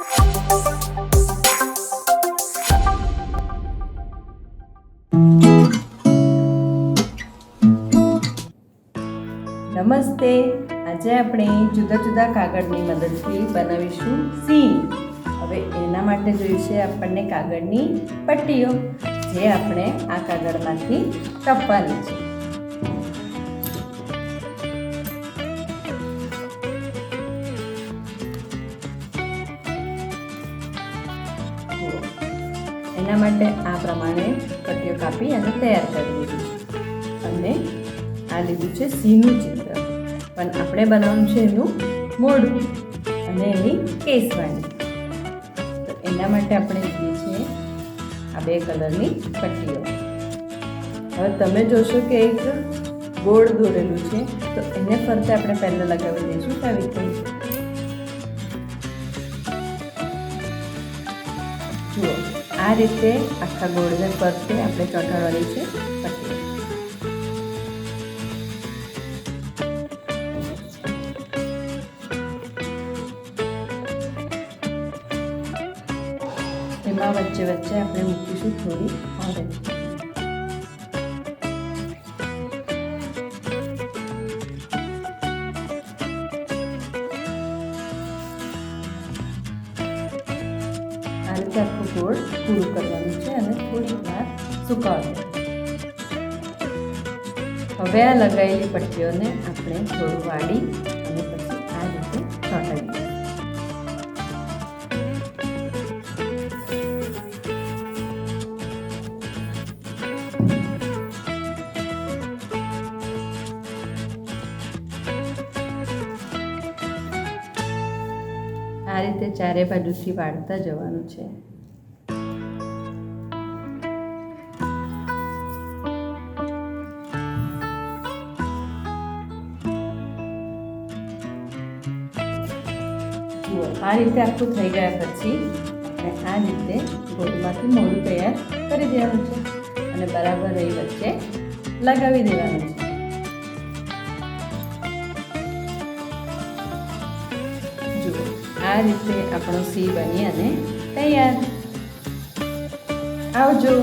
નમસ્તે. આજે આપણે જુદા જુદા કાગળની મદદથી બનાવીશું સીન હવે એના માટે જોઈશે આપણને કાગળની પટ્ટીઓ, જે આપણે આ કાગળમાંથી કપવાની છે. એના માટે આ પ્રમાણે પટ્ટીઓ કાપી અને તૈયાર કરી દીધી. અને આ લીધું છે સિંહનું ચિત્ર. પણ આપણે બનાવવાનું છે એનું મોઢું અને એની કેસવાની. તો એના માટે આપણે લીધી છે આ બે કલરની પટ્ટીઓ હવે તમે જોશો કે એક ગોળ દોરેલું છે. તો એને ફરતે આપણે પહેલાં લગાવી દઈશું આવી રીતે. જુઓ. આ રીતે આખા ગોળને પરથી આપણે ચોંટાડવાની છે એમાં વચ્ચે વચ્ચે આપણે મૂકીશું થોડી ઓરેન્જ. રીતે આખું ગોળ પૂરું કરવાનું છે અને થોડીક વાર સુકાવવાનું હવે આ લગાવેલી પટ્ટીઓને આપણે થોડું વાળી આ રીતે ચારે બાજુથી વાળતા જવાનું છે. આ રીતે આખું થઈ ગયા પછી આપણે આ રીતે ગોળમાંથી મોડું તૈયાર કરી દેવાનું છે અને બરાબર એ વચ્ચે લગાવી દેવાનું છે. આ રીતે આપણો સી બની અને તૈયાર. આવજો.